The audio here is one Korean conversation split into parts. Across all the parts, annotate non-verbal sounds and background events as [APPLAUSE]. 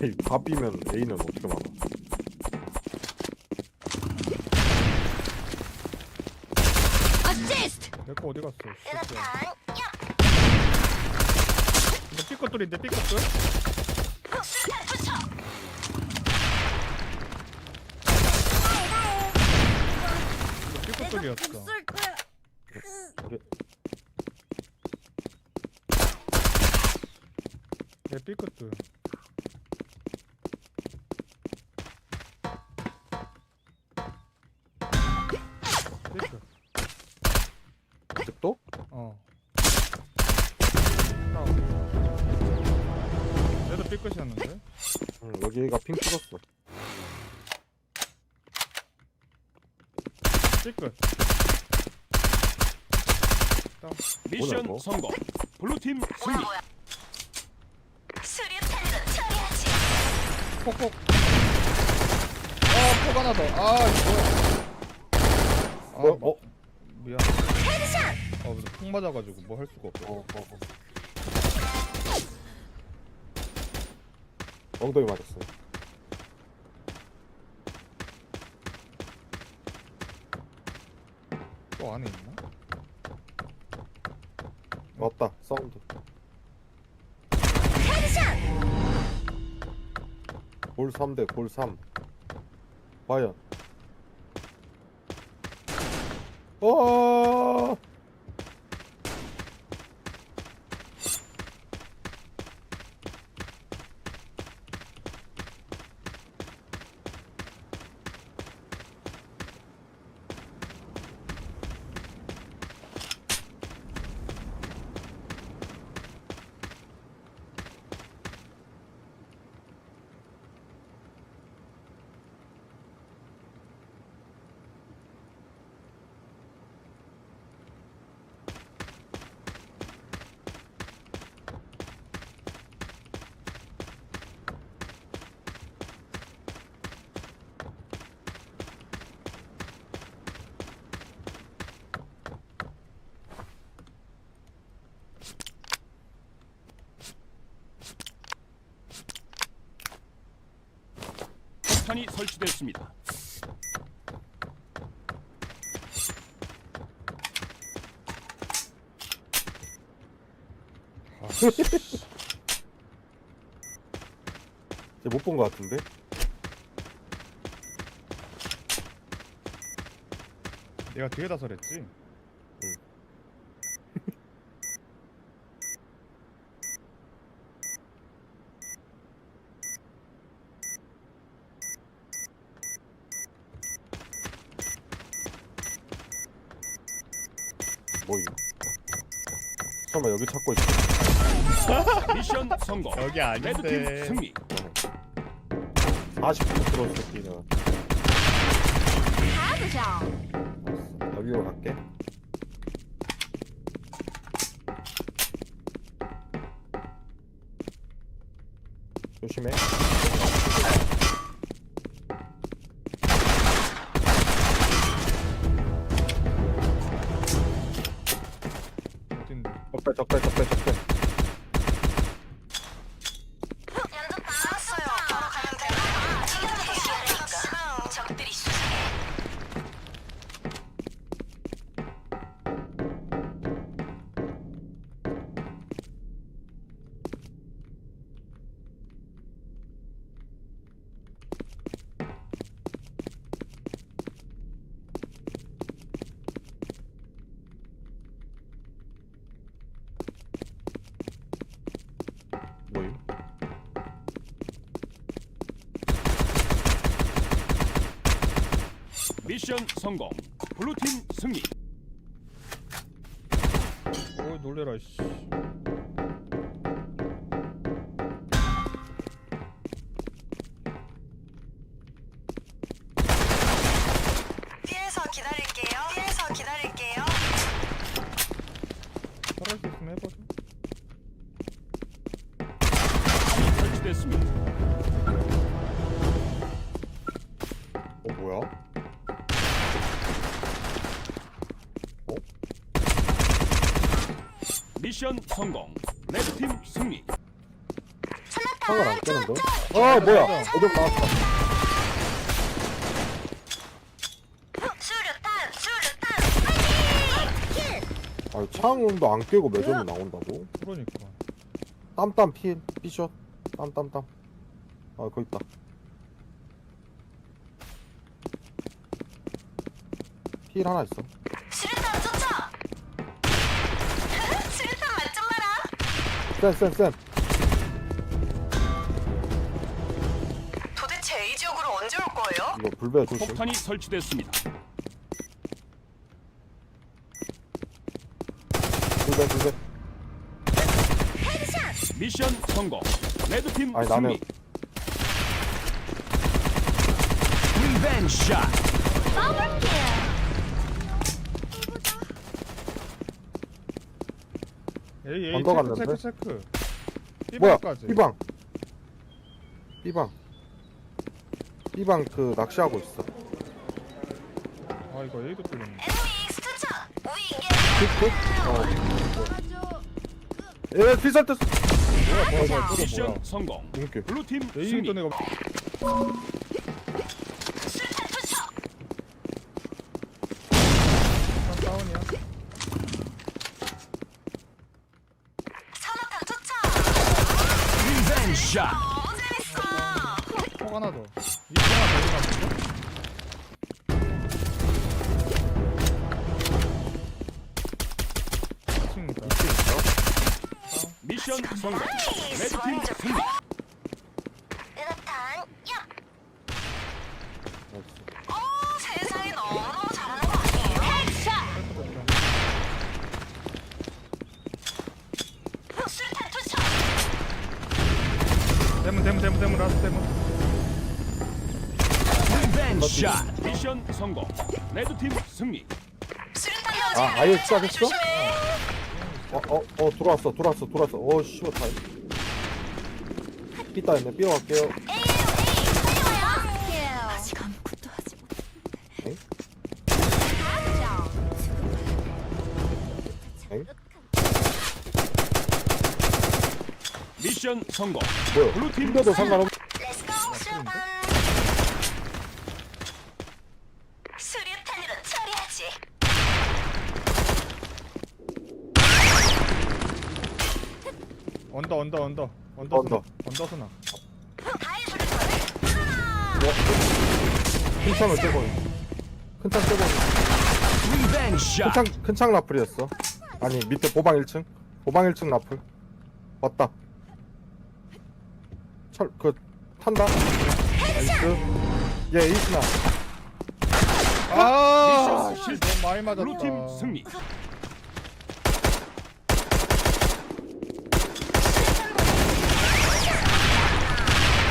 이 밥이면 A는 어떻게 막아? 어시스트. 내거 어디 갔어? 새끼야. 이거 삐것들인데 삐것들? 이거 거야. 그래. 내 삐것들. 핑 찍었어. 다운. 미션 이거? 성공. 블루팀 승리. 수류탄으로 처리하지. 폭폭. 아, 폭 하나 더. 아, 이거. 아, 뭐? 어? 미안. 아, 무슨 폭 맞아가지고 뭐 할 수가 없어. 어, 어, 어. 엉덩이 맞았어 3 대 골 3. 과연. 어. 폭탄이 설치됐습니다. [LAUGHS] 아, 못본 것 같은데? 내가 뒤에다 설했지? 뭐 이거? 설마 여기 찾고 있어? [LAUGHS] 미션 성공. 여기 아닌데. 레드팀 승리. 40분 들어올 새끼가. 가보자. 나 위로 갈게. 조심해. 어 적배 적배 적배. 미션 성공. 블루팀 승리. 어이 놀래라 씨. 뒤에서 기다릴게요. 미션 성공. 레드팀 승리. 창을 안 깨는데? 아 뭐야 어디 나왔다 수류탄 수류탄 파이팅! 아니 창도 안 깨고 매점이 나온다고? 그러니까 땀땀 필 피셔 땀땀땀 아 거기 있다 필 하나 있어 센센센 도대체 이 지역으로 언제 올 거예요? 이거 불배 조심 폭탄이 설치됐습니다. 불배 불배 미션 성공. 레드팀 아니, 승리. 나는- 리벤 샷. 에이 에이 언더 체크 갔는데? 체크 체크 뭐야 B방까지 B방 B방 B방 그 낚시하고 있어 아 이거 A도 뚫렸네 에노믹스 투척! 우이게 픽픽? 어 예, 피살 때 뭐야 뭐야 뭐야 뚫어 미션 뭐야 성공. 이렇게 블루팀 A도 승리. 내가 수류탄 투척! 다운이야 산화탄 투척! 리벤 샷. 너무 재밌어! 폭 하나 더 이거 하나 더 들어갔는데? 친구다 미션 성공. 레드팀 승리. 대문 라스트 샷. 미션 성공. 레드 팀 승리. 수류탄 아, 아예 시작했어? 조심해! 어, 어, 어, 들어왔어, 들어왔어, 들어왔어. 어, 씨발, 다. 삐따 했네, 삐어 갈게요. 아직 아무것도 하지 못했는데 엥? 미션 성공. 뭐야? 블루팀 힘겨도 상관없. 수류탄으로 처리하지 언더 언더 언더 언더 언더. 언더 스나 다이 수류탄을 큰 창을 떼고. 큰창 떼고. 리벤 샷. 큰창, 큰창 라플이었어. 아니, 밑에 보방 1층. 보방 1층 라플. 왔다. 철, 그, 탄다. 나이스. 얘, 에이스나. 아 미션 씨, 너무 많이 맞았다 블루팀 승리.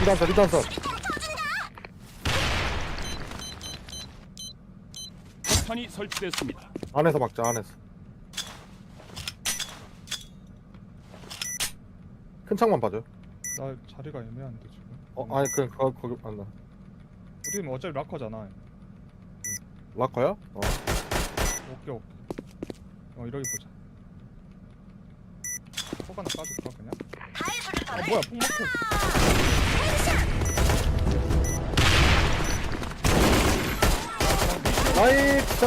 리단서, 리단서. 폭탄이 설치됐습니다. 안에서 막자, 안에서. 큰 창만 봐줘. 나 자리가 애매한데 지금 어, 아니, 그냥, 거, 거기, 안 나. 우리 뭐 어차피 락커잖아 락커야? 어. 오케이 오케이 어 이러기 보자 폭 하나 까줄까 그냥? 아 뭐야 폭 막혀 나이스!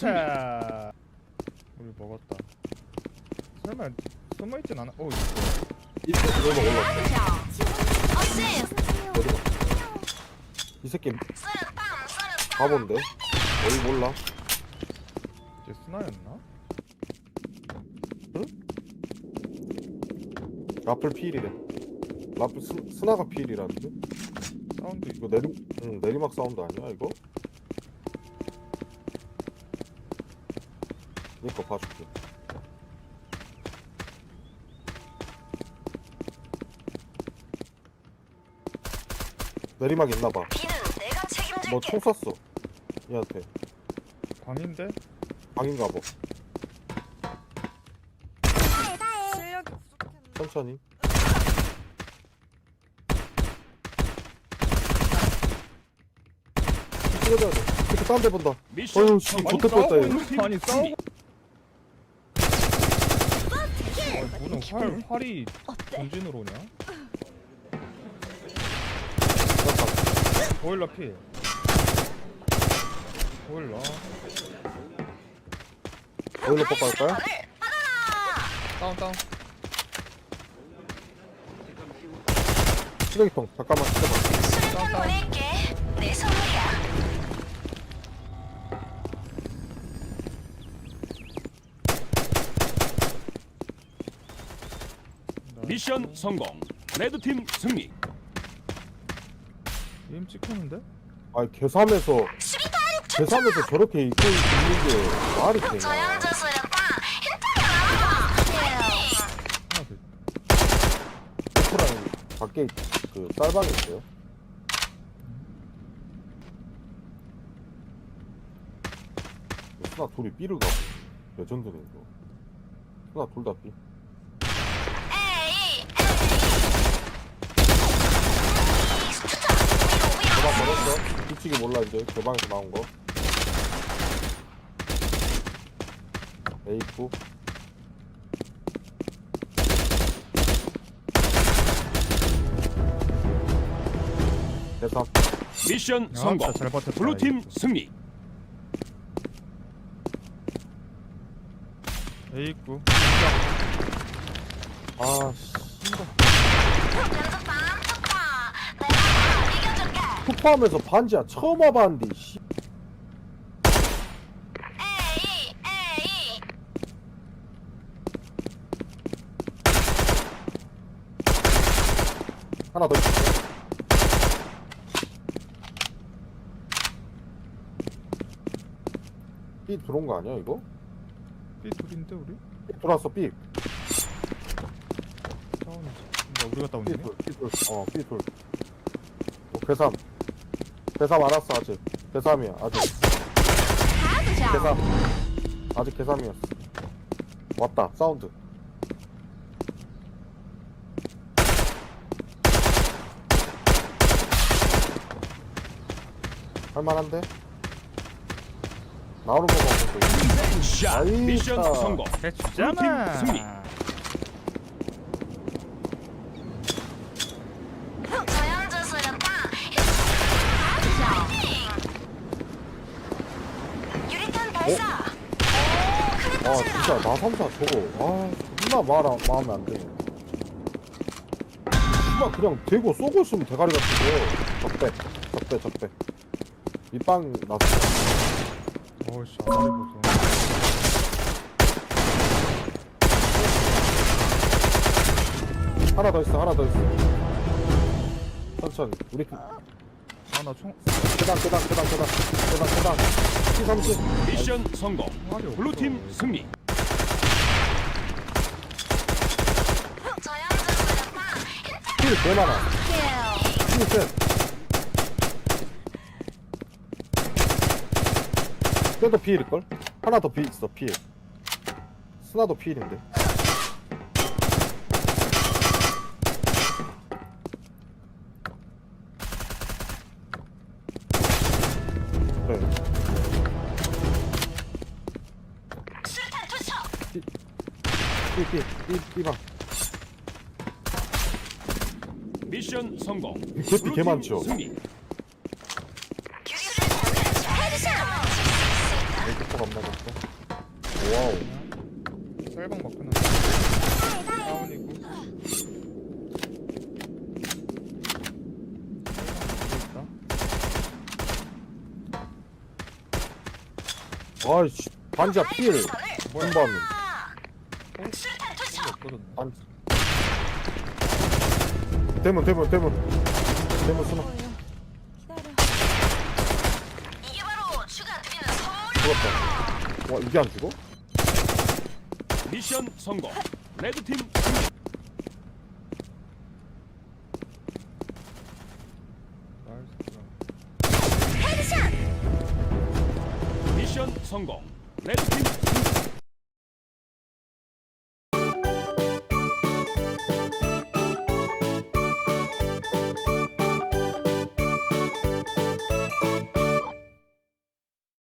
자 우리 먹었다 설마 숨어있진 않아? 어 있어 이 새끼 왜 올라? 어디 봐. 이 새끼 바본데? 어디 몰라? 이제 스나였나? 라플 필이래. 라플 스, 스나가 필이라는데? 사운드 이거 내리, 응, 내리막 사운드 아니야 이거? 이거 봐줄게. 내리막 있나봐. 뭐 총 쐈어. 얘한테. 광인데? 방인가 봐. 실력이 천천히. 찍어줘야 돼. 이렇게 딴데 본다. 미션 어휴, 씨. 좋대 뺐다, 얘. 있- 아니 싸우고 아, 무슨 활, 활이? 전진으로 오냐? 보일러 필 보일러? 오늘 받아라. 다운 다운 쓰레기통 잠깐만 기다려 수류탄 보낼게. 내 선물이야. 미션 성공. 레드팀 승리. 게임 찍혔는데? 아니 계산해서 수류탄 계산해서 저렇게 입고 있는 게 말이. 하나 더 F랑 밖에 그 쌀방이 있어요 수나 둘이 B를 가고 레전드네 이거 수나 둘 다 B 에이, 에이. 수류탄 개방 버렸어. 뒤치기 몰라 이제. 개방에서 나온 거. 입구 대삼 미션 야, 성공. 잘 버텼다, 블루팀 이거. 승리. 입구 아씨 푸파하면서 반지야 처음 와봤는데 씨. 에이, 에이. 하나 더 있어. B 들어온 거 아니야 이거? B 둘인데 우리? B 들어왔어 B 다운이지. 뭔가 우리가 B 다운이네? 둘 B 둘어 B 둘. 어, 계산 계산 알았어 아직 계산이야 아직 계산 아직 계산이었어 왔다 사운드 할만한데? 나오는 거. 아이, 미션 차. 성공. 대주잖아 블루팀 승리. 아. 진짜 나삼사 저거. 아 존나 말 마음에 안 드네. 씨발 그냥 대고 쏘고 있으면 대가리 같은데 적배 적배 적배. 밑방 났어. 어이씨 아다리 보소 하나 더 있어 하나 더 있어. 천천히. 우리 그- 아나총. 계단 계단 계단 계단. 계단 계단 P30 미션 성공. 블루팀 승리. 킬 개많아 킬 셋 쟤도 P일걸? 하나 더 B 있어 P 스나도 P인데 B방. 미션 성공. 개피 개 많죠? 승리. 메이크업 안 맞았어. 와우. 쌀방 먹구나 다운이고. 있다 아이씨. 반지야 필. 한번 수류탄 투척. 없거든 반 대문 대문 대문 대문 스나 기다려. 이게 바로 추가 드리는 선물. 죽었다 와 이게 안 죽어? 미션 성공. 레드팀 승리. 미션 성공. 레드팀 승리.